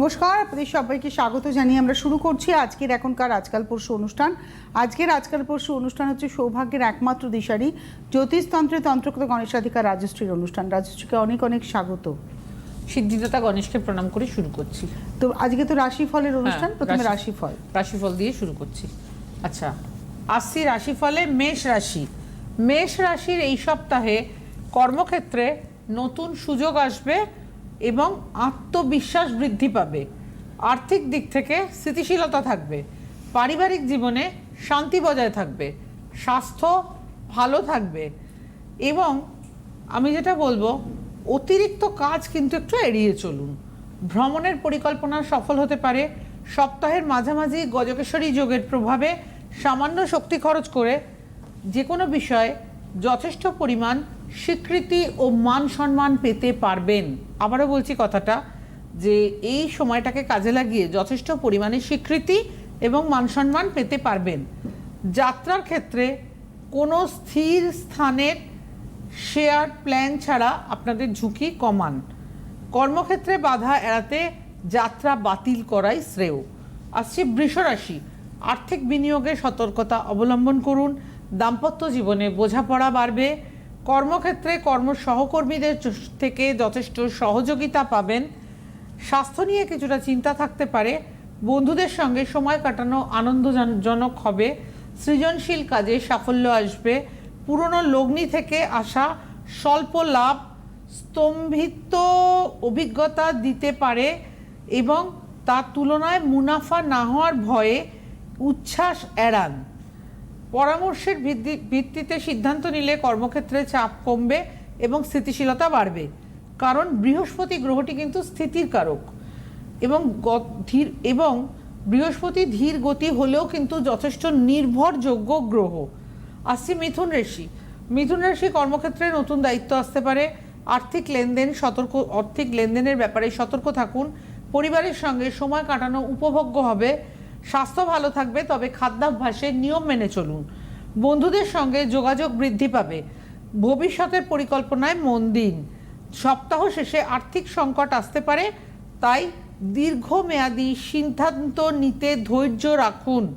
নমস্কার আপনাদের সবাইকে স্বাগত জানিয়ে আমরা শুরু করছি আজকের এখনকার আজকাল পরশু অনুষ্ঠান। আজকের আজকাল পরশু অনুষ্ঠান হচ্ছে সৌভাগ্যের একমাত্র দিশারি জ্যোতিষতন্ত্রে তন্ত্রকৃত গণেশাধিকার রাজশ্রীর অনুষ্ঠান। রাজশ্রীকে অনেক অনেক স্বাগত। সিদ্ধিদাতা গণেশকে প্রণাম করে শুরু করছি। তো আজকে তো রাশিফলের অনুষ্ঠান হ্যাঁ, প্রথমে রাশি- রাশিফল। রাশিফল দিয়ে শুরু করছি। আচ্ছা আসছি রাশিফলে মেষ রাশি। মেষ রাশির এই সপ্তাহে কর্মক্ষেত্রে নতুন সুযোগ আসবে এবং আত্মবিশ্বাস বৃদ্ধি পাবে। আর্থিক দিক থেকে স্থিতিশীলতা থাকবে। পারিবারিক জীবনে শান্তি বজায় থাকবে। স্বাস্থ্য ভালো থাকবে। এবং আমি যেটা বলব, অতিরিক্ত কাজ কিন্তু একটু এড়িয়ে চলুন। ভ্রমণের পরিকল্পনা সফল হতে পারে। সপ্তাহের মাঝামাঝি গজকেশ্বরী যোগের প্রভাবে সামান্য শক্তি খরচ করে যে কোনো বিষয়ে যথেষ্ট পরিমাণ স্বীকৃতি ও মান সম্মান পেতে পারবেন। আবারও বলছি কথাটা যে এই সময়টাকে কাজে লাগিয়ে যথেষ্ট পরিমাণে স্বীকৃতি এবং মান সম্মান পেতে পারবেন। যাত্রার ক্ষেত্রে কোনো স্থির স্থানের শেয়ার প্ল্যান ছাড়া আপনাদের ঝুঁকি কমান। কর্মক্ষেত্রে বাধা এড়াতে যাত্রা বাতিল করাই শ্রেয়। আসছে বৃষরাশি আর্থিক বিনিয়োগে সতর্কতা অবলম্বন করুন। দাম্পত্য জীবনে বোঝাপড়া বাড়বে। কর্মক্ষেত্রে কর্ম সহকর্মীদের থেকে যথেষ্ট সহযোগিতা পাবেন। স্বাস্থ্য নিয়ে কিছুটা চিন্তা থাকতে পারে। বন্ধুদের সঙ্গে সময় কাটানো আনন্দজনক হবে। সৃজনশীল কাজে সাফল্য আসবে। পুরনো লগ্নি থেকে আসা স্বল্প লাভ স্তম্ভিত অভিজ্ঞতা দিতে পারে এবং তার তুলনায় মুনাফা না হওয়ার ভয়ে উচ্ছ্বাস এড়ান। পরামর্শের ভিত্তি- ভিত্তিতে সিদ্ধান্ত নিলে কর্মক্ষেত্রে চাপ কমবে এবং স্থিতিশীলতা বাড়বে। কারণ বৃহস্পতি গ্রহটি কিন্তু স্থিতির কারক এবং ধীর এবং বৃহস্পতি ধীর গতি হলেও কিন্তু যথেষ্ট নির্ভরযোগ্য গ্রহ। আসছি মিথুন রাশি। মিথুন রাশি কর্মক্ষেত্রে নতুন দায়িত্ব আসতে পারে। আর্থিক লেনদেন, সতর্ক আর্থিক লেনদেনের ব্যাপারে সতর্ক থাকুন। পরিবারের সঙ্গে সময় কাটানো উপভোগ্য হবে। স্বাস্থ্য ভালো থাকবে, তবে খাদ্যাভ্যাসের নিয়ম মেনে চলুন। বন্ধুদের সঙ্গে যোগাযোগ বৃদ্ধি পাবে। ভবিষ্যতের পরিকল্পনায় মন দিন। সপ্তাহ শেষে আর্থিক সংকট আসতে পারে, তাই দীর্ঘমেয়াদী সিদ্ধান্ত নিতে ধৈর্য রাখুন।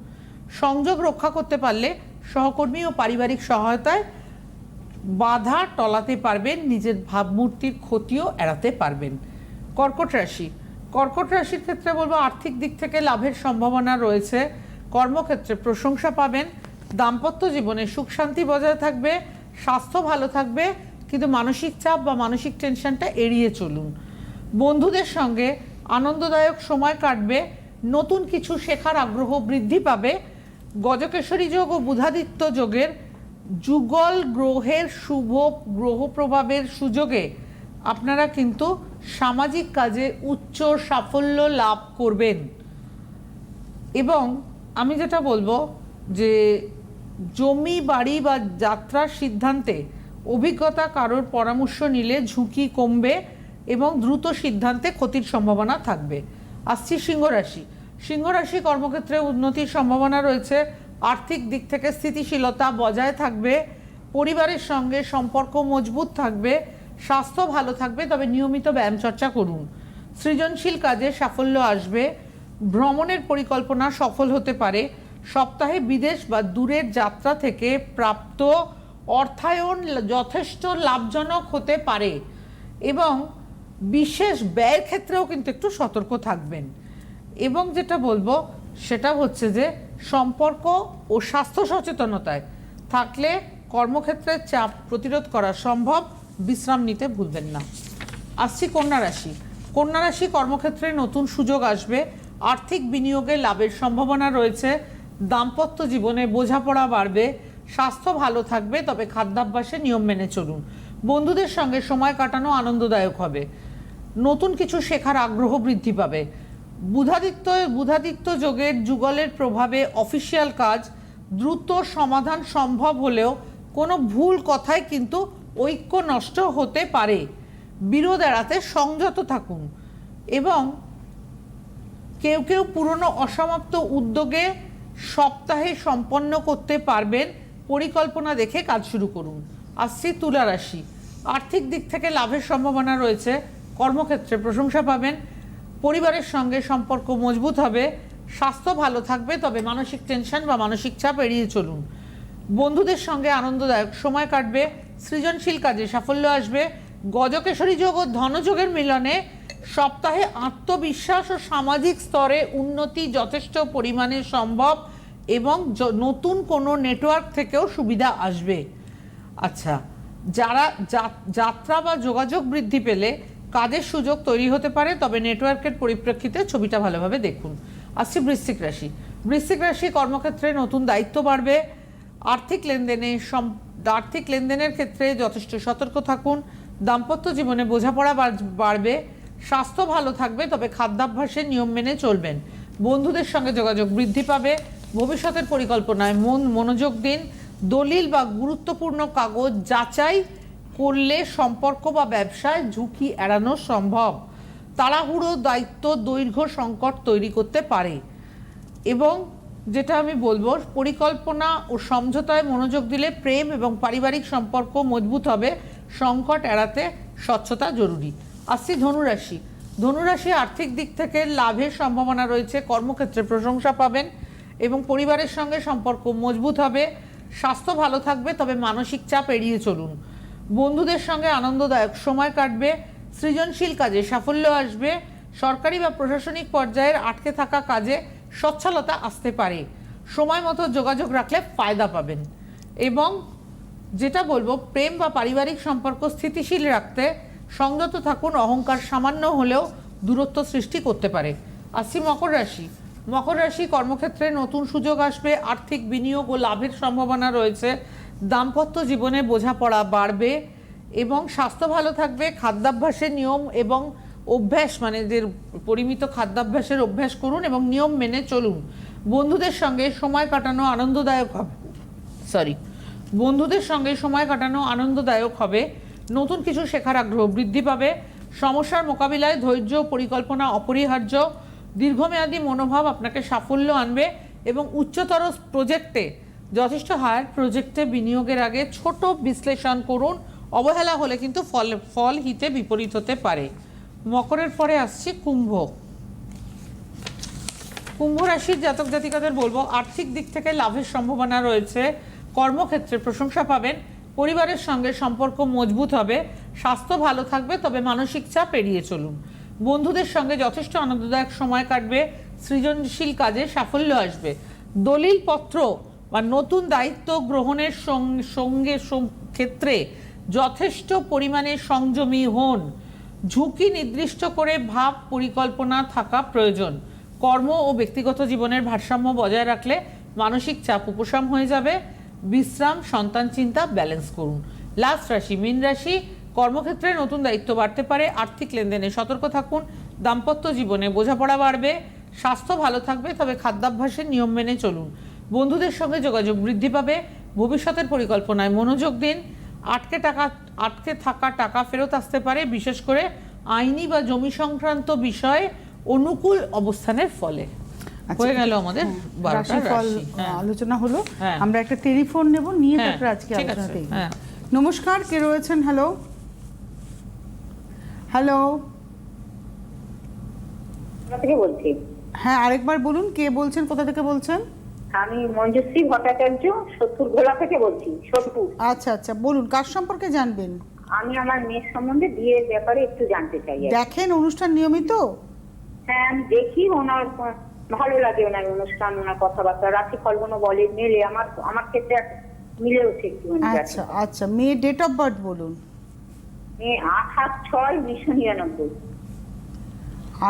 সংযোগ রক্ষা করতে পারলে সহকর্মী ও পারিবারিক সহায়তায় বাধা টলাতে পারবেন, নিজের ভাবমূর্তির ক্ষতিও এড়াতে পারবেন। কর্কট রাশি কর্কট রাশির ক্ষেত্রে বলব আর্থিক দিক থেকে লাভের সম্ভাবনা রয়েছে। কর্মক্ষেত্রে প্রশংসা পাবেন। দাম্পত্য জীবনে সুখ শান্তি বজায় থাকবে, স্বাস্থ্য ভালো থাকবে, কিন্তু মানসিক চাপ বা মানসিক টেনশনটা এড়িয়ে চলুন। বন্ধুদের সঙ্গে আনন্দদায়ক সময় কাটবে, নতুন কিছু শেখার আগ্রহ বৃদ্ধি পাবে। গজকেশ্বরী যোগ ও বুধাদিত্য যোগের যুগল গ্রহের শুভ গ্রহ প্রভাবের সুযোগে আপনারা কিন্তু সামাজিক কাজে উচ্চ সাফল্য লাভ করবেন। এবং আমি যেটা বলব যে, জমি, বাড়ি বা যাত্রার সিদ্ধান্তে অভিজ্ঞতা কারোর পরামর্শ নিলে ঝুঁকি কমবে এবং দ্রুত সিদ্ধান্তে ক্ষতির সম্ভাবনা থাকবে। আসছি সিংহ রাশি। সিংহ রাশি কর্মক্ষেত্রে উন্নতির সম্ভাবনা রয়েছে। আর্থিক দিক থেকে স্থিতিশীলতা বজায় থাকবে। পরিবারের সঙ্গে সম্পর্ক মজবুত থাকবে। স্বাস্থ্য ভালো থাকবে, তবে নিয়মিত ব্যায়াম চর্চা করুন। সৃজনশীল কাজে সাফল্য আসবে। ভ্রমণের পরিকল্পনা সফল হতে পারে। সপ্তাহে বিদেশ বা দূরের যাত্রা থেকে প্রাপ্ত অর্থায়ন যথেষ্ট লাভজনক হতে পারে এবং বিশেষ ব্যয়ের ক্ষেত্রেও কিন্তু একটু সতর্ক থাকবেন। এবং যেটা বলব, সেটা হচ্ছে যে সম্পর্ক ও স্বাস্থ্য সচেতনতায় থাকলে কর্মক্ষেত্রের চাপ প্রতিরোধ করা সম্ভব। বিশ্রাম নিতে ভুলবেন না। আসছি কন্যা রাশি। কন্যা রাশি কর্মক্ষেত্রে নতুন সুযোগ আসবে। আর্থিক বিনিয়োগে লাভের সম্ভাবনা রয়েছে। দাম্পত্য জীবনে বোঝাপড়া বাড়বে। স্বাস্থ্য ভালো থাকবে, তবে খাদ্যাভ্যাসে নিয়ম মেনে চলুন। বন্ধুদের সঙ্গে সময় কাটানো আনন্দদায়ক হবে। নতুন কিছু শেখার আগ্রহ বৃদ্ধি পাবে। বুধাদিত্য বুধাদিত্য যোগের যুগলের প্রভাবে অফিসিয়াল কাজ দ্রুত সমাধান সম্ভব হলেও কোনো ভুল কথায় কিন্তু ঐক্য নষ্ট হতে পারে। বিরোধ এড়াতে সংযত থাকুন এবং কেউ কেউ পুরনো অসমাপ্ত উদ্যোগে সপ্তাহে সম্পন্ন করতে পারবেন পরিকল্পনা দেখে কাজ শুরু করুন। আসছি তুলা রাশি। আর্থিক দিক থেকে লাভের সম্ভাবনা রয়েছে, কর্মক্ষেত্রে প্রশংসা পাবেন, পরিবারের সঙ্গে সম্পর্ক মজবুত হবে, স্বাস্থ্য ভালো থাকবে, তবে মানসিক টেনশন বা মানসিক চাপ এড়িয়ে চলুন। বন্ধুদের সঙ্গে আনন্দদায়ক সময় কাটবে সৃজনশীল কাজে সাফল্য আসবে। গজকেশরী যোগ ও ধনযোগের মিলনে সপ্তাহে আত্মবিশ্বাস ও সামাজিক স্তরে উন্নতি যথেষ্ট পরিমাণে সম্ভব এবং নতুন কোনো নেটওয়ার্ক থেকেও সুবিধা আসবে। আচ্ছা যারা যাত্রা বা যোগাযোগ বৃদ্ধি পেলে কাজের সুযোগ তৈরি হতে পারে, তবে নেটওয়ার্কের পরিপ্রেক্ষিতে ছবিটা ভালোভাবে দেখুন। আসছি বৃশ্চিক রাশি। বৃশ্চিক রাশি কর্মক্ষেত্রে নতুন দায়িত্ব বাড়বে। আর্থিক লেনদেনে আর্থিক লেনদেনের ক্ষেত্রে যথেষ্ট সতর্ক থাকুন। দাম্পত্য জীবনে বোঝাপড়া বাড়- বাড়বে, স্বাস্থ্য ভালো থাকবে, তবে খাদ্যাভ্যাসের নিয়ম মেনে চলবেন। বন্ধুদের সঙ্গে যোগাযোগ বৃদ্ধি পাবে। ভবিষ্যতের পরিকল্পনায় মন, মনোযোগ দিন। দলিল বা গুরুত্বপূর্ণ কাগজ যাচাই করলে সম্পর্ক বা ব্যবসায় ঝুঁকি এড়ানো সম্ভব। তাড়াহুড়ো, দায়িত্ব, দৈর্ঘ্য সংকট তৈরি করতে পারে। এবং যেটা আমি বলব, পরিকল্পনা ও সমঝোতায় মনোযোগ দিলে প্রেম এবং পারিবারিক সম্পর্ক মজবুত হবে, সংকট এড়াতে স্বচ্ছতা জরুরি। আসছি ধনুরাশি। ধনুরাশি আর্থিক দিক থেকে লাভের সম্ভাবনা রয়েছে, কর্মক্ষেত্রে প্রশংসা পাবেন এবং পরিবারের সঙ্গে সম্পর্ক মজবুত হবে, স্বাস্থ্য ভালো থাকবে, তবে মানসিক চাপ এড়িয়ে চলুন। বন্ধুদের সঙ্গে আনন্দদায়ক সময় কাটবে, সৃজনশীল কাজে সাফল্য আসবে, সরকারি বা প্রশাসনিক পর্যায়ের আটকে থাকা কাজে সচ্ছলতা আসতে পারে। সময় মতো যোগাযোগ রাখলে ফায়দা পাবেন। এবং যেটা বলব, প্রেম বা পারিবারিক সম্পর্ক স্থিতিশীল রাখতে সংযত থাকুন, অহংকার সামান্য হলেও দূরত্ব সৃষ্টি করতে পারে। আসছি মকর রাশি। মকর রাশি কর্মক্ষেত্রে নতুন সুযোগ আসবে, আর্থিক বিনিয়োগ ও লাভের সম্ভাবনা রয়েছে। দাম্পত্য জীবনে বোঝাপড়া বাড়বে এবং স্বাস্থ্য ভালো থাকবে, খাদ্যাভ্যাসের নিয়ম এবং অভ্যাস মানে যে পরিমিত খাদ্যাভ্যাসের অভ্যাস করুন এবং নিয়ম মেনে চলুন। বন্ধুদের সঙ্গে সময় কাটানো আনন্দদায়ক হবে। সরি বন্ধুদের সঙ্গে সময় কাটানো আনন্দদায়ক হবে। নতুন কিছু শেখার আগ্রহ বৃদ্ধি পাবে। সমস্যার মোকাবিলায় ধৈর্য, পরিকল্পনা অপরিহার্য। দীর্ঘমেয়াদী মনোভাব আপনাকে সাফল্য আনবে এবং উচ্চতর প্রজেক্টে, যথেষ্ট হায়ার প্রজেক্টে বিনিয়োগের আগে ছোট বিশ্লেষণ করুন। অবহেলা হলে কিন্তু ফল ফল হিতে বিপরীত হতে পারে। মকরের পরে আসছে কুম্ভ। কুম্ভ রাশির জাতক জাতিকাদের বলব, আর্থিক দিক থেকে লাভের সম্ভাবনা রয়েছে। কর্মক্ষেত্রে প্রশংসা পাবেন, পরিবারের সঙ্গে সম্পর্ক মজবুত হবে, স্বাস্থ্য ভালো থাকবে, তবে মানসিক চাপ এড়িয়ে চলুন। বন্ধুদের সঙ্গে যথেষ্ট আনন্দদায়ক সময় কাটবে, সৃজনশীল কাজে সাফল্য আসবে। দলিল পত্র বা নতুন দায়িত্ব গ্রহণের সঙ্গে ক্ষেত্রে যথেষ্ট পরিমাণে সংযমী হন। ঝুঁকি নির্দিষ্ট করে ভাব পরিকল্পনা থাকা প্রয়োজন। কর্ম ও ব্যক্তিগত জীবনের ভারসাম্য বজায় রাখলে মানসিক চাপ উপশম হয়ে যাবে। বিশ্রাম, সন্তান চিন্তা, ব্যালেন্স করুন। লাস্ট রাশি, মীন রাশি, কর্মক্ষেত্রে নতুন দায়িত্ব বাড়তে পারে। আর্থিক লেনদেনে সতর্ক থাকুন। দাম্পত্য জীবনে বোঝাপড়া বাড়বে। স্বাস্থ্য ভালো থাকবে, তবে খাদ্যাভ্যাসের নিয়ম মেনে চলুন। বন্ধুদের সঙ্গে যোগাযোগ বৃদ্ধি পাবে। ভবিষ্যতের পরিকল্পনায় মনোযোগ দিন। আটকে টাকা আটকে থাকা টাকা ফেরত আসতে পারে বিশেষ করে আইনি বা জমি সংক্রান্ত বিষয়ে অনুকূল অবস্থানের ফলে। আচ্ছা, হয়ে গেল আমাদের রাশিফল হ্যাঁ। আলোচনা হলো। হ্যাঁ। আমরা একটা টেলিফোন নেব নিয়ে হ্যাঁ, তারপরে আজকে ঠিক আলোচনা হ্যাঁ। নমস্কার কে রয়েছেন? হ্যালো হ্যালো থেকে বলছি? হ্যাঁ আরেকবার বলুন কে বলছেন কোথা থেকে বলছেন? আমি মঞ্জুশ্রী ভট্টাচার্য সত্তর ঘোলা থেকে বলছি সোদপুর আচ্ছা আচ্ছা বলুন কার সম্পর্কে জানবেন? আমি আমার মেয়ের সম্বন্ধে বিয়ের ব্যাপারে একটু জানতে চাই আর কি। দেখেন অনুষ্ঠান নিয়মিত? হ্যাঁ আমি দেখি ওনার ভালো লাগে ওনার অনুষ্ঠান ওনার কথাবার্তা। রাশি ফলগুলো বলে মেলে আমার আমার ক্ষেত্রে মিলেওছে একটু আচ্ছা আচ্ছা মেয়ে ডেট অফ বার্থ বলুন। মেয়ে আঠাশ ছয় উনিশশো নিরানব্বই।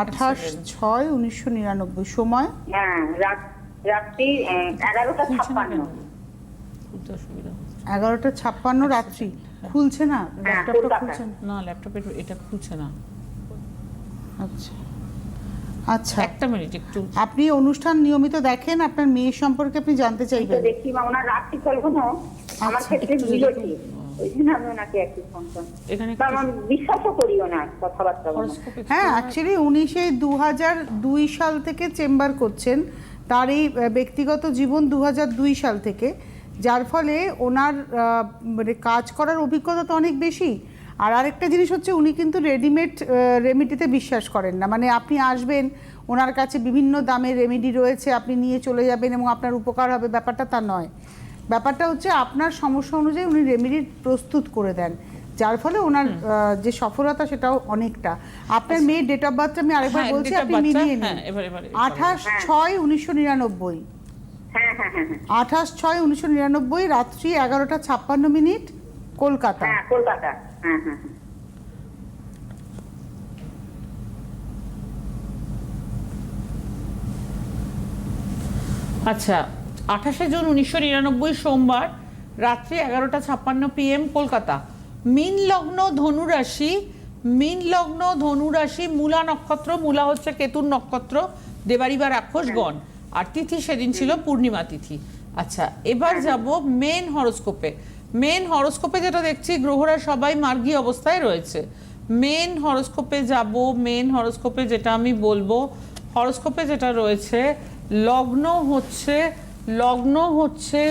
আঠাশ ছয় উনিশশো নিরানব্বই সময়? হ্যাঁ রাত রাত্রি এগারোটা ছাপ্পান্ন। এগারোটা ছাপ্পান্ন রাত্রি। খুলছে না? ল্যাপটপটা খুলছে না? ল্যাপটপের এটা খুলছে না। আচ্ছা। আচ্ছা। একটা মিনিট একটু। আপনি অনুষ্ঠান নিয়মিত দেখেন? আপনার মেয়ের সম্পর্কে আপনি জানতে চাইবেন? দেখি বা ওনার রাশি ফলগুলো আমার আচ্ছা, ক্ষেত্রে একটু মিলেছে যদি- ওই জন্য আমি ওনাকে একটু ফোন করি। এখানে বা আমার বিশ্বাসও করি ওনার কথাবার্তা হরস্কোপ হ্যাঁ অ্যাকচুয়ালি উনি সেই দু হাজার দুই সাল থেকে চেম্বার করছেন। তার এই ব্যক্তিগত জীবন দু হাজার দুই সাল থেকে, যার ফলে ওনার মানে কাজ করার অভিজ্ঞতা তো অনেক বেশি। আর আরেকটা জিনিস হচ্ছে, উনি কিন্তু রেডিমেড রেমেডিতে বিশ্বাস করেন না। মানে আপনি আসবেন, ওনার কাছে বিভিন্ন দামের রেমেডি রয়েছে, আপনি নিয়ে চলে যাবেন এবং আপনার উপকার হবে। ব্যাপারটা তা নয়। ব্যাপারটা হচ্ছে, আপনার সমস্যা অনুযায়ী উনি রেমেডি প্রস্তুত করে দেন। যার ফলে ওনার আহ, যে সফলতা সেটাও অনেকটা। আপনার মেয়ের ডেট অফ বার্থটা আমি আরেকবার হ্যাঁ, বলছি আপনি মিলিয়ে হ্যাঁ, নিন। আঠাশ ছয় উনিশশো নিরানব্বই। হ্যাঁ হ্যাঁ হ্যাঁ হ্যাঁ। আঠাশ ছয় উনিশশো নিরানব্বই রাত্রি এগারোটা ছাপ্পান্ন মিনিট কলকাতা। হ্যাঁ কলকাতা। হ্যাঁ হ্যাঁ হ্যাঁ। আচ্ছা আঠাশে জুন উনিশশো নিরানব্বই সোমবার রাত্রি এগারোটা ছাপ্পান্ন পিএম কলকাতা। মিন লগ্ন ধনু রাশি, মিন লগ্ন ধনু রাশি, মূলা নক্ষত্র, মূলা হচ্ছে কেতুর নক্ষত্র, দেবারি বা রাক্ষসগণ আর তিথি সেদিন ছিল পূর্ণিমা তিথি। আচ্ছা এবার যাব মেন হরোস্কোপে। মেন হরোস্কোপে যেটা দেখছি, গ্রহরা সবাই মার্গী অবস্থায় রয়েছে। মেন হরোস্কোপে যাব, মেন হরোস্কোপে যেটা আমি বলব, হরোস্কোপে যেটা রয়েছে, লগ্ন হচ্ছে লগ্ন হচ্ছে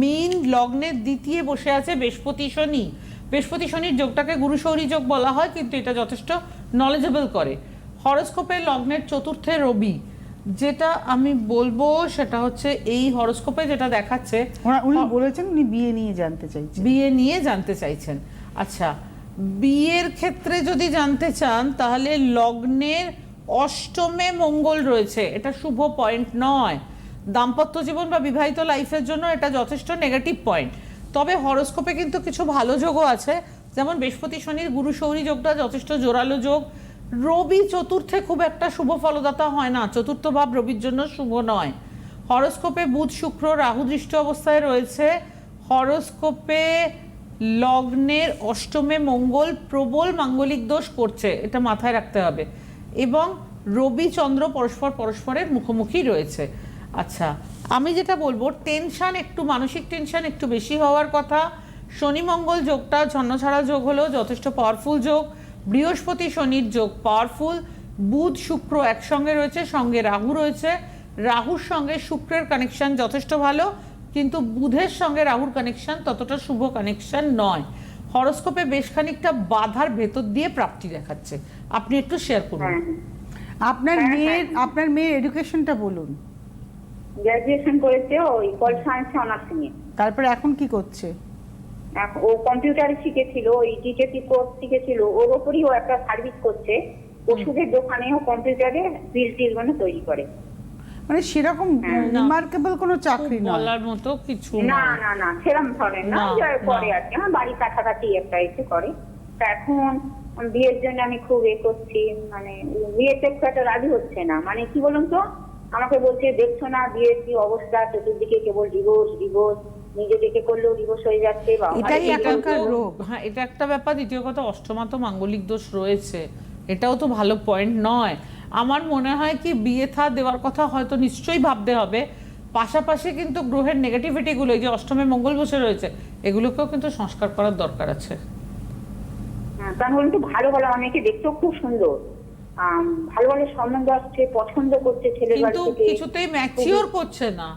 মিন লগ্নের দ্বিতীয় বসে আছে বৃহস্পতি শনি। বৃহস্পতি শনির যোগটাকে গুরু শৌরী যোগ বলা হয় কিন্তু এটা যথেষ্ট নলেজেবল করে। হরোস্কোপে লগ্নের চতুর্থে রবি যেটা আমি বলব সেটা হচ্ছে এই হরস্কোপে যেটা দেখাচ্ছে উনি বলেছেন উনি বিয়ে নিয়ে জানতে চাইছেন। বিয়ে নিয়ে জানতে চাইছেন। আচ্ছা বিয়ের ক্ষেত্রে যদি জানতে চান তাহলে লগ্নের অষ্টমে মঙ্গল রয়েছে এটা শুভ পয়েন্ট নয়। দাম্পত্য জীবন বা বিবাহিত লাইফের জন্য এটা যথেষ্ট নেগেটিভ পয়েন্ট তবে হরস্কোপে কিন্তু কিছু ভালো যোগও আছে। যেমন বৃহস্পতি শনির গুরু শৌরী যোগটা যথেষ্ট জোরালো যোগ। রবি চতুর্থে খুব একটা শুভ ফলদাতা হয় না। চতুর্থ ভাব রবির জন্য শুভ নয়। হরস্কোপে বুধ, শুক্র, রাহু দৃষ্ট অবস্থায় রয়েছে। হরস্কোপে লগ্নের অষ্টমে মঙ্গল, প্রবল মাঙ্গলিক দোষ করছে, এটা মাথায় রাখতে হবে। এবং রবি, চন্দ্র পরস্পর পরস্পরের মুখোমুখি রয়েছে। আচ্ছা আমি যেটা বলব টেনশন একটু মানসিক টেনশন একটু বেশি হওয়ার কথা। শনি মঙ্গল যোগটা ছন্নছাড়া যোগ হলো যথেষ্ট পাওয়ারফুল যোগ। বৃহস্পতি শনির যোগ পাওয়ারফুল বুধ শুক্র একসঙ্গে রয়েছে সঙ্গে রাহু রয়েছে। রাহুর সঙ্গে শুক্রের কানেকশন যথেষ্ট ভালো কিন্তু বুধের সঙ্গে রাহুর কানেকশন ততটা শুভ কানেকশন নয়। হরস্কোপে বেশ খানিকটা বাধার ভেতর দিয়ে প্রাপ্তি দেখাচ্ছে। আপনি একটু শেয়ার করুন। হ্যাঁ। আপনার হ্যাঁ, মেয়ের আপনার মেয়ের এডুকেশনটা বলুন। গ্রাজুয়েশন করেছে ওই পল সায়েন্সে অনার্স নিয়ে। তারপরে এখন কি করছে? এখন ও কম্পিউটারে শিখেছিল ওই ডিটেপি কোর্স শিখেছিল ওর ওপরই ও একটা সার্ভিস করছে। ওষুধের দোকানে ও কম্পিউটারে বিল টিল মানে তৈরি করে। মানে সেরকম হ্যাঁ, রিমার্কেবল কোনো চাকরি নয়। বলার মতো কিছু না। না না সেরকম ধরেন না না, যা করে না। আর কি আমার বাড়ির কাছাকাছি একটা এসে করে। তা এখন বিয়ের জন্য আমি খুব এ করছি মানে বিয়েতে একটা রাজি হচ্ছে না। মানে কি বলুন তো? আমাকে বলছে দেখছ না বিয়ের কি অবস্থা? চতুর্দিকে কেবল ডিভোর্স ডিভোর্স নিজে দেখে করলেও ডিভোর্স হয়ে যাচ্ছে বা এটাই এখনকার রোগ। হ্যাঁ এটা একটা ব্যাপার। দ্বিতীয় কথা অষ্টমাত মাঙ্গলিক দোষ রয়েছে। এটাও তো ভালো পয়েন্ট নয়। আমার মনে হয় কি বিয়ে থা দেওয়ার কথা হয়তো নিশ্চয়ই ভাবতে হবে। পাশাপাশি কিন্তু গ্রহের নেগেটিভিটিগুলো এই যে অষ্টমে মঙ্গল বসে রয়েছে এগুলোকেও কিন্তু সংস্কার করার দরকার আছে। হ্যাঁ, কারণ ভালো ভালো অনেকে দেখতেও খুব সুন্দর। ভালো ভালো সম্বন্ধ আসছে পছন্দ করছে ছেলের বাড়ি কিন্তু থেকে। কিছুতেই ম্যাচিওর করছে না।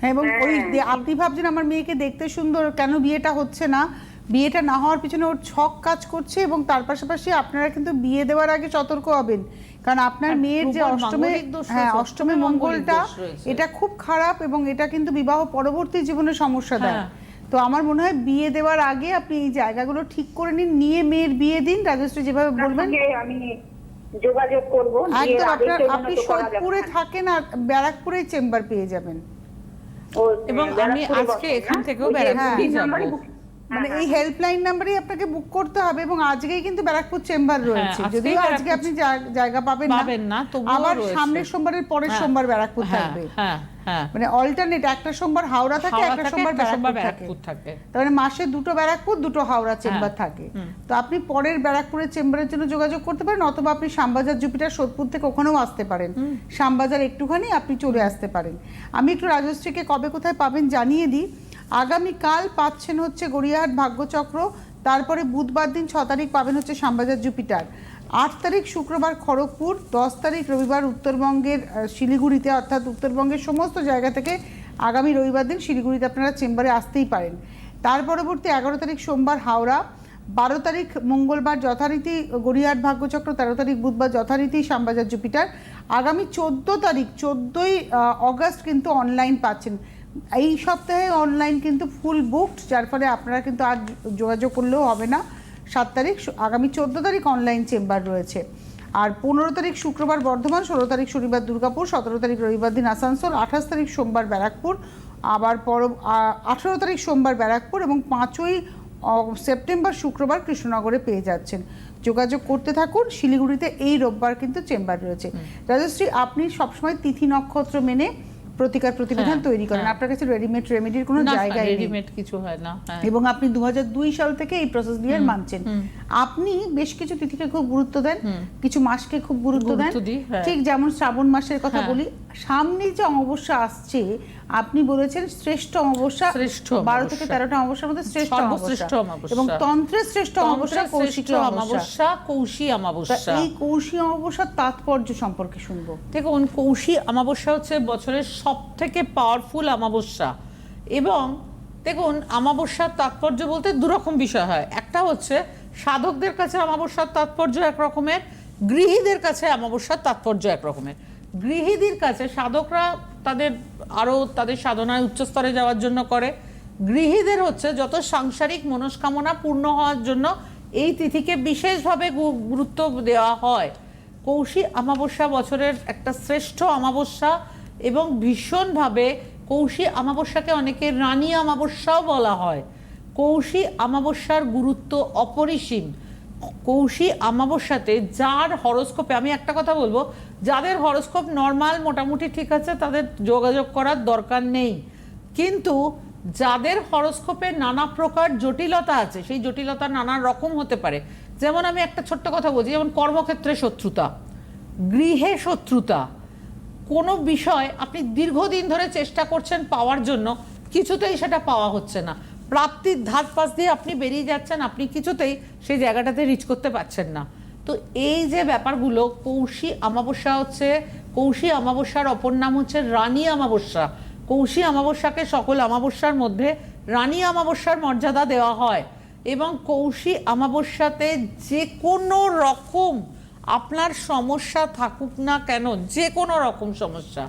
হ্যাঁ এবং হ্যাঁ, ওই দে- আপনি ভাবছেন আমার মেয়েকে দেখতে সুন্দর কেন বিয়েটা হচ্ছে না? বিয়েটা না হওয়ার পিছনে ওর ছক কাজ করছে এবং তার পাশাপাশি আপনারা কিন্তু বিয়ে দেওয়ার আগে সতর্ক হবেন। কারণ আপনার মেয়ের যে অষ্টমে দোষ হ্যাঁ অষ্টমে মঙ্গলটা এটা খুব খারাপ এবং এটা কিন্তু বিবাহ পরবর্তী জীবনে সমস্যা দেয়। হ্যাঁ। তো আমার মনে হয় বিয়ে দেওয়ার আগে আপনি এই জায়গাগুলো ঠিক করে নিন নিয়ে মেয়ের বিয়ে দিন রাজশ্রী যেভাবে বলবেন। আমি যোগাযোগ করব একদম আপনার আপনি সোদপুরে থাকেন আর ব্যারাকপুরে চেম্বার পেয়ে যাবেন। এবং আমি আজকে এখান থেকেও ব্যারাকপুর যে ব্যারাকপুরেই তিন যাব। মানে হ্যাঁ, এই হ্যাঁ, হেল্পলাইন নাম্বারেই আপনাকে বুক করতে হবে এবং আজকেই কিন্তু ব্যারাকপুর চেম্বার রয়েছে। আজকেই যদিও আজকে আপনি জায়গা পাবেন না পাবেন না, তবুও আবার সামনের সোমবারের পরের হ্যাঁ, সোমবার ব্যারাকপুর হ্যাঁ, থাকবে। হ্যাঁ হ্যাঁ। মানে অল্টারনেট একটা সোমবার হাওড়া থাকে একটা সোমবার ব্যারাকপুর থাকে। তার মানে মাসে দুটো ব্যারাকপুর দুটো হাওড়া চেম্বার হ্যাঁ, থাকে। তো আপনি পরের ব্যারাকপুরের চেম্বারের জন্য যোগাযোগ করতে পারেন অথবা আপনি শ্যামবাজার জুপিটার সোদপুর থেকে ওখানেও আসতে পারেন। শ্যামবাজার একটুখানি আপনি চলে আসতে পারেন। আমি একটু রাজশ্রীকে কবে কোথায় পাবেন জানিয়ে দিই। আগামীকাল পাচ্ছেন হচ্ছে গড়িয়াহাট ভাগ্যচক্র, তারপরে বুধবার দিন ছ তারিখ পাবেন হচ্ছে শ্যামবাজার জুপিটার। আট তারিখ শুক্রবার খড়গপুর, দশ তারিখ রবিবার উত্তরবঙ্গের শিলিগুড়িতে, অর্থাৎ উত্তরবঙ্গের সমস্ত জায়গা থেকে আগামী রবিবার দিন শিলিগুড়িতে আপনারা চেম্বারে আসতেই পারেন। তার পরবর্তী এগারো তারিখ সোমবার হাওড়া, বারো তারিখ মঙ্গলবার যথারীতি গড়িয়ার ভাগ্যচক্র, তেরো তারিখ বুধবার যথারীতি শ্যামবাজার জুপিটার। আগামী চোদ্দ তারিখ, চোদ্দোই অগস্ট কিন্তু অনলাইন পাচ্ছেন। এই সপ্তাহে অনলাইন কিন্তু ফুল বুকড যার ফলে আপনারা কিন্তু আর যোগাযোগ করলেও হবে না। সাত তারিখ আগামী চোদ্দ তারিখ অনলাইন চেম্বার রয়েছে। আর পনেরো তারিখ শুক্রবার বর্ধমান ষোলো তারিখ শনিবার দুর্গাপুর সতেরো তারিখ রবিবার দিন আসানসোল আঠাশ তারিখ সোমবার ব্যারাকপুর আবার পর আঠেরো তারিখ সোমবার ব্যারাকপুর এবং পাঁচই সেপ্টেম্বর শুক্রবার কৃষ্ণনগরে পেয়ে যাচ্ছেন। যোগাযোগ করতে থাকুন শিলিগুড়িতে এই রোববার কিন্তু চেম্বার রয়েছে। রাজশ্রী আপনি সবসময় তিথি নক্ষত্র মেনে প্রতিকার প্রতিবিধান হ্যাঁ, তৈরি করেন হ্যাঁ। আপনার কাছে রেডিমেড রেমেডির কোনো জায়গা রেডিমেড কিছু হয় না হ্যাঁ। এবং আপনি দু হাজার দুই সাল থেকে এই প্রসেস দিয়ে মানছেন আপনি বেশ কিছু তিথিকে খুব গুরুত্ব দেন কিছু মাসকে খুব গুরুত্ব দেন। ঠিক যেমন শ্রাবণ মাসের কথা। বলি সামনে যে অমাবস্যা আসছে আপনি বলেছেন শ্রেষ্ঠ অমাবস্যা শ্রেষ্ঠ বারো থেকে তেরোটা অমাবস্যার মধ্যে শ্রেষ্ঠ সর্বশ্রেষ্ঠ অমাবস্যা। এবং তন্ত্রের শ্রেষ্ঠ অমাবস্যা শ্রেষ্ঠ কৌশিকী অমাবস্যা। অমাবস্যা কৌশী অমাবস্যা। এই কৌশী অমাবস্যার তাৎপর্য সম্পর্কে শুনব। দেখুন কৌশী অমাবস্যা হচ্ছে বছরের সব থেকে পাওয়ারফুল অমাবস্যা। এবং দেখুন অমাবস্যার তাৎপর্য বলতে দুরকম বিষয় হয়। একটা হচ্ছে সাধকদের কাছে অমাবস্যার তাৎপর্য এক রকমের গৃহীদের কাছে অমাবস্যার তাৎপর্য এক রকমের গৃহীদের কাছে সাধকরা তাদের আরও তাদের সাধনায় উচ্চস্তরে যাওয়ার জন্য করে। গৃহীদের হচ্ছে যত সাংসারিক মনস্কামনা পূর্ণ হওয়ার জন্য এই তিথিকে বিশেষভাবে গুরুত্ব দেওয়া হয়। কৌশী অমাবস্যা বছরের একটা শ্রেষ্ঠ অমাবস্যা এবং ভীষণভাবে কৌশী অমাবস্যাকে অনেকে রানী অমাবস্যাও বলা হয়। কৌশী অমাবস্যার গুরুত্ব অপরিসীম। কৌশী অমাবস্যাতে যার হরস্কোপে, আমি একটা কথা বলব, যাদের হরস্কোপ নর্মাল, মোটামুটি ঠিক আছে, তাদের যোগাযোগ করার দরকার নেই। কিন্তু যাদের হরস্কোপে নানা প্রকার জটিলতা আছে, সেই জটিলতা নানা রকম হতে পারে। যেমন আমি একটা ছোট্ট কথা বলছি, যেমন কর্মক্ষেত্রে শত্রুতা, গৃহে শত্রুতা, কোনো বিষয় আপনি দীর্ঘদিন ধরে চেষ্টা করছেন পাওয়ার জন্য, কিছুতেই সেটা পাওয়া হচ্ছে না। প্রাপ্তির ধার পাশ দিয়ে আপনি বেরিয়ে যাচ্ছেন, আপনি কিছুতেই সেই জায়গাটাতে রিচ করতে পারছেন না। তো এই যে ব্যাপারগুলো, কৌশী অমাবস্যা হচ্ছে, কৌশী অমাবস্যার অপর নাম হচ্ছে রানী অমাবস্যা। কৌশী অমাবস্যাকে সকল অমাবস্যার মধ্যে রানী অমাবস্যার মর্যাদা দেওয়া হয় এবং কৌশী অমাবস্যাতে যে কোনো রকম আপনার সমস্যা থাকুক না কেন, যে কোনো রকম সমস্যা,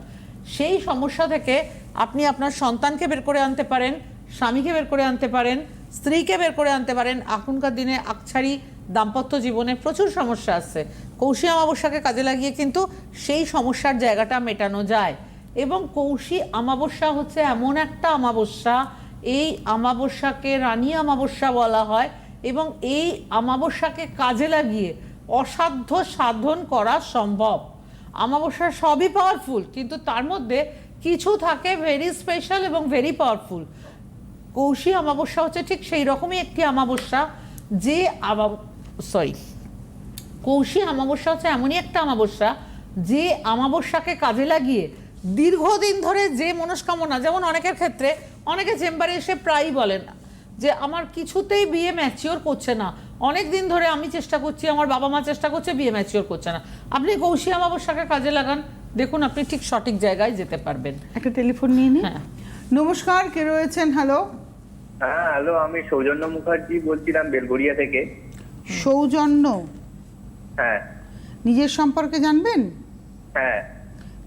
সেই সমস্যা থেকে আপনি আপনার সন্তানকে বের করে আনতে পারেন। স্বামীকে বের করে আনতে পারেন, স্ত্রীকে বের করে আনতে পারেন। এখনকার দিনে আকছাড়ি দাম্পত্য জীবনে প্রচুর সমস্যা আছে। কৌশী অমাবস্যাকে কাজে লাগিয়ে কিন্তু সেই সমস্যার জায়গাটা মেটানো যায়। এবং কৌশী অমাবস্যা হচ্ছে এমন একটা অমাবস্যা, এই অমাবস্যাকে রানী অমাবস্যা বলা হয় এবং এই অমাবস্যাকে কাজে লাগিয়ে অসাধ্য সাধন করা সম্ভব। অমাবস্যা সবই পাওয়ারফুল কিন্তু তার মধ্যে কিছু থাকে ভেরি স্পেশাল এবং ভেরি পাওয়ারফুল কৌশী অমাবস্যা হচ্ছে ঠিক সেই রকমই একটি অমাবস্যা যে আমা সরি কৌশী অমাবস্যা হচ্ছে এমনই একটা অমাবস্যা যে অমাবস্যাকে কাজে লাগিয়ে দীর্ঘদিন ধরে যে মনস্কামনা যেমন অনেকের ক্ষেত্রে অনেকে চেম্বারে এসে প্রায়ই বলেন যে আমার কিছুতেই বিয়ে ম্যাচিওর করছে না। অনেক দিন ধরে আমি চেষ্টা করছি আমার বাবা মা চেষ্টা করছে বিয়ে ম্যাচিওর করছে না। আপনি কৌশী অমাবস্যাকে কাজে লাগান দেখুন আপনি ঠিক সঠিক জায়গায় যেতে পারবেন। একটা টেলিফোন নিয়ে নিন। হ্যাঁ। নমস্কার কে রয়েছেন? হ্যালো হ্যাঁ হ্যালো আমি সৌজন্য মুখার্জি বলছিলাম বেলগড়িয়া থেকে। সৌজন্য? হ্যাঁ। নিজের সম্পর্কে জানবেন? হ্যাঁ।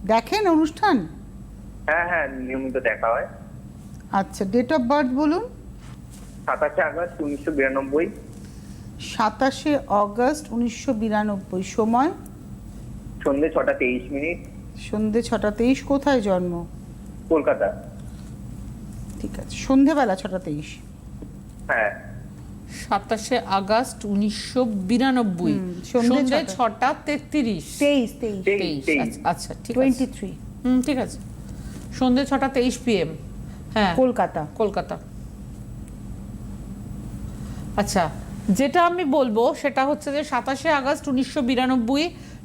দেখেন অনুষ্ঠান? হ্যাঁ হ্যাঁ নিয়মিত দেখা হয়। আচ্ছা ডেট অফ বার্থ বলুন। সাতাশে আগস্ট উনিশশো বিরানব্বই। সাতাশে অগস্ট উনিশশো বিরানব্বই সময়? সন্ধ্যে ছটা তেইশ মিনিট। সন্ধে ছটা তেইশ কোথায় জন্ম? কলকাতা। ঠিক আছে। সন্ধেবেলা ছটা তেইশ। হ্যাঁ। সাতাশে আগস্ট উনিশশো বিরানব্বই। সন্ধ্যে ছটা। তেত্রিশ। তেইশ। আচ্ছা, আচ্ছা ঠিক টোয়েন্টি থ্রি। হুম ঠিক আছে। সন্ধ্যে ছটা তেইশ পিএম। হ্যাঁ। কলকাতা। কলকাতা। আচ্ছা যেটা আমি বলব সেটা হচ্ছে যে সাতাশে আগস্ট উনিশশো বিরানব্বই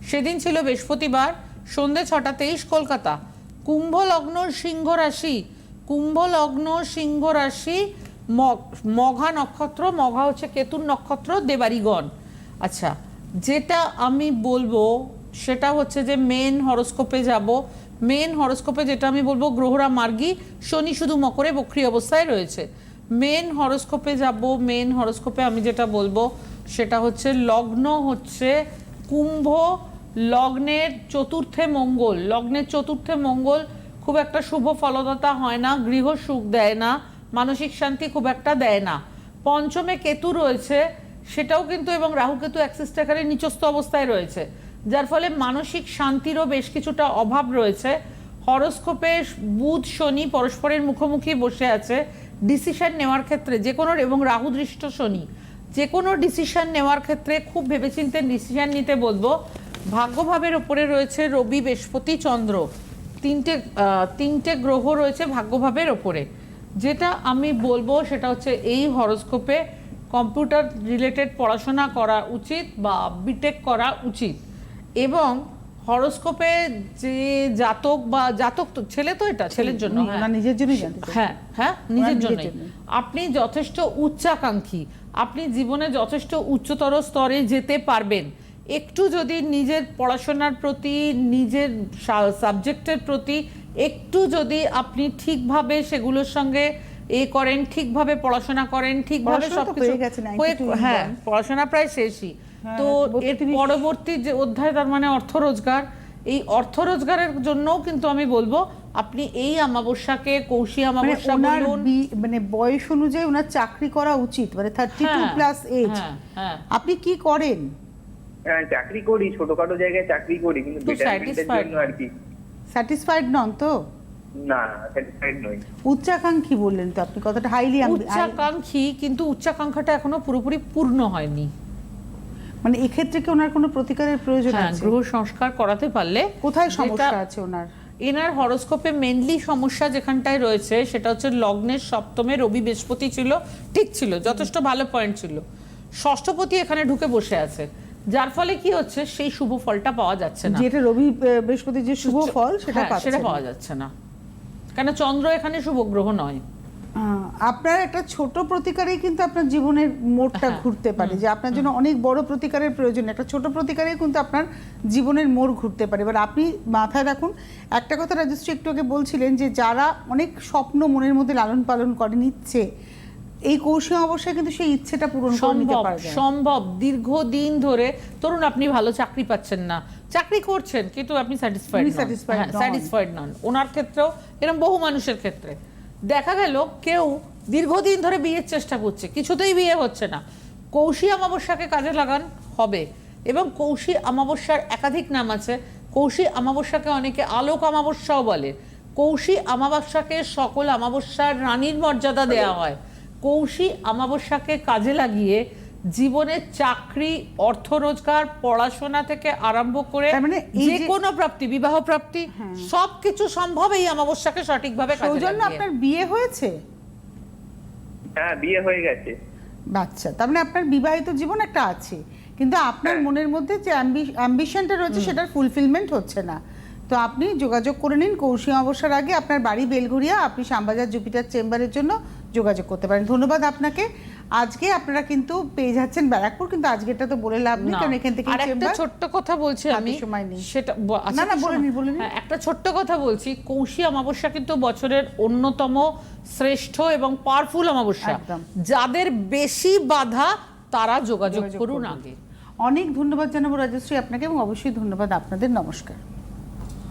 সেদিন ছিল বৃহস্পতিবার সন্ধ্যে ছটা তেইশ কলকাতা। কুম্ভ লগ্ন সিংহ রাশি কুম্ভ, লগ্ন, সিংহ রাশি মঘা নক্ষত্র, মঘা হচ্ছে কেতুর নক্ষত্র, দেবারিগণ। আচ্ছা যেটা আমি বলব, সেটা হচ্ছে যে মেন হরস্কোপে যাব। মেন হরস্কোপে যেটা আমি বলব, গ্রহরা মার্গী, শনি শুধু মকরে বক্রি অবস্থায় রয়েছে। মেন হরস্কোপে যাব মেন হরস্কোপে আমি যেটা বলব, সেটা হচ্ছে লগ্ন হচ্ছে কুম্ভ, লগ্নের চতুর্থে মঙ্গল। লগ্নের চতুর্থে মঙ্গল খুব একটা শুভ ফলদাতা হয় না, গৃহ সুখ দেয় না, মানসিক শান্তি খুব একটা দেয় না। পঞ্চমে কেতু রয়েছে, সেটাও কিন্তু এবং রাহু কেতু অ্যাক্সিসটাকারে নিচস্থ অবস্থায় রয়েছে, যার ফলে মানসিক শান্তিরও বেশ কিছুটা অভাব রয়েছে। হরস্কোপে বুধ শনি পরস্পরের মুখোমুখি বসে আছে ডিসিশন নেওয়ার ক্ষেত্রে যে কোনো এবং রাহু দৃষ্ট শনি, যে কোনো ডিসিশন নেওয়ার ক্ষেত্রে খুব ভেবেচিন্তে ডিসিশন নিতে বলব। ভাগ্যভাবের ওপরে রয়েছে রবি, বৃহস্পতি, চন্দ্র। তিনটে তিনটে গ্রহ রয়েছে ভাগ্যভাবের ওপরে যেটা আমি বলব সেটা হচ্ছে এই হরোস্কোপে কম্পিউটার রিলেটেড পড়াশোনা করা উচিত বা বিটেক করা উচিত এবং হরোস্কোপে যে জাতক বা জাতক তো ছেলে তো এটা ছেলের জন্য হ্যাঁ। নিজের চাই। হ্যাঁ হ্যাঁ নিজের জন্যই। আপনি যথেষ্ট উচ্চাকাঙ্ক্ষী আপনি জীবনে যথেষ্ট উচ্চতর স্তরে যেতে পারবেন একটু যদি নিজের পড়াশোনার প্রতি নিজের সাবজেক্টের প্রতি একটু যদি আপনি ঠিকভাবে সেগুলোর সঙ্গে এ করেন ঠিকভাবে পড়াশোনা করেন ঠিকভাবে সবকিছু হয়ে গেছে, 92 in পড়াশোনা প্রায় শেষই। হ্যাঁ, তো এর পরবর্তী যে অধ্যায় তার মানে অর্থ রোজগার এই অর্থ রোজগারের জন্যও কিন্তু আমি বলব আপনি এই অমাবস্যাকে কৌশী মানে অমাবস্যা ওনার বলুন। মানে বয়স অনুযায়ী ওনার চাকরি করা উচিত মানে থার্টি টু প্লাস এজ। আপনি কি করেন? চাকরি করি ছোটখাটো জায়গায় চাকরি করি কিন্তু তো জন্য আর কি। স্যাটিসফাইড নন তো? না স্যাটিসফাইড নই। উচ্চাকাঙ্ক্ষী বললেন তো আপনি কথাটা হাইলি উচ্চাকাঙ্ক্ষী কিন্তু উচ্চাকাঙ্ক্ষাটা এখনও পুরোপুরি পূর্ণ হয়নি। মানে এক্ষেত্রে কি ওনার কোনো প্রতিকারের প্রয়োজন হ্যাঁ আছে? গ্রহ সংস্কার করাতে পারলে কোথায় সমস্যা আছে ওনার? এনার হরোস্কোপে মেনলি সমস্যা যেখানটায় রয়েছে সেটা হচ্ছে লগ্নের সপ্তমে রবি বৃহস্পতি ছিল ঠিক ছিল যথেষ্ট ভালো পয়েন্ট ছিল। ষষ্ঠপতি এখানে ঢুকে বসে আছে। যার ফলে কি হচ্ছে সেই শুভ ফলটা পাওয়া যাচ্ছে না। যেটা রবি আহ, বৃহস্পতির যে শুভ ফল সেটা হ্যাঁ, সেটা পাওয়া যাচ্ছে না। কেন চন্দ্র এখানে শুভ গ্রহ নয়। আপনার একটা ছোট প্রতিকারেই কিন্তু আপনার জীবনের মোড়টা হ্যাঁ, ঘুরতে পারে। যে আপনার জন্য অনেক বড় প্রতিকারের প্রয়োজন একটা ছোট প্রতিকারেই কিন্তু আপনার জীবনের মোড় ঘুরতে পারে। এবার আপনি মাথায় রাখুন একটা কথা রাজশ্রী একটু আগে বলছিলেন যে যারা অনেক স্বপ্ন মনের মধ্যে লালন পালন করেন ইচ্ছে এই কৌশল অবশ্যই কিন্তু সেই ইচ্ছেটা পূরণ করে নিতে সম্ভব দীর্ঘদিন ধরে ধরুন আপনি ভালো চাকরি পাচ্ছেন না চাকরি করছেন কিন্তু আপনি স্যাটিসফাইড স্যাটিসফাইড নন। ওনার ক্ষেত্রেও এরকম বহু মানুষের ক্ষেত্রে। দেখা গেল কেউ দীর্ঘদিন ধরে বিয়ের চেষ্টা করছে কিছুতেই বিয়ে হচ্ছে না। কৌশী অমাবস্যাকে কাজে লাগান হবে এবং কৌশী অমাবস্যার একাধিক নাম আছে। কৌশী অমাবস্যাকে অনেকে আলোক অমাবস্যাও বলে। কৌশী অমাবস্যাকে সকল অমাবস্যার রানীর মর্যাদা দেওয়া হয়। কৌশী অমাবস্যাকে কাজে লাগিয়ে জীবনে চাকরি অর্থ রোজগার পড়াশোনা থেকে আরম্ভ করে মানে যে কোনো প্রাপ্তি বিবাহ প্রাপ্তি সবকিছু সম্ভব এই অমাবস্যাকে সঠিকভাবে কাজে সৌজন্য আপনার বিয়ে হয়েছে? হ্যাঁ বিয়ে হয়ে গেছে। বাচ্চা তার মানে আপনার বিবাহিত জীবন একটা আছে কিন্তু আপনার হ্যাঁ। মনের মধ্যে যে অ্যাম্বিশনটা রয়েছে সেটার ফুলফিলমেন্ট হচ্ছে না। তো আপনি যোগাযোগ করে নিন কৌশি অবসর আগে আপনার বাড়ি বেলঘরিয়া আপনি শ্যামবাজার জুপিটার চেম্বারের জন্য যোগাযোগ করতে পারেন। ধন্যবাদ আপনাকে। আজকে আপনারা কিন্তু পেয়ে যাচ্ছেন ব্যারাকপুর কিন্তু আজকেটা তো বলে লাভ নেই কারণ এখান থেকে একটা ছোট্ট কথা বলছি আমি। সময় নেই। সেটা আচ্ছা, না, না, বলে বলে। হ্যাঁ, একটা ছোট্ট কথা বলছি। কৌশী অমাবস্যা কিন্তু বছরের অন্যতম শ্রেষ্ঠ এবং পাওয়ারফুল অমাবস্যা। যাদের বেশি বাধা তারা যোগাযোগ যোগাযোগ করুন। আগে। অনেক ধন্যবাদ জানাব রাজশ্রী আপনাকে এবং অবশ্যই ধন্যবাদ আপনাদের। নমস্কার।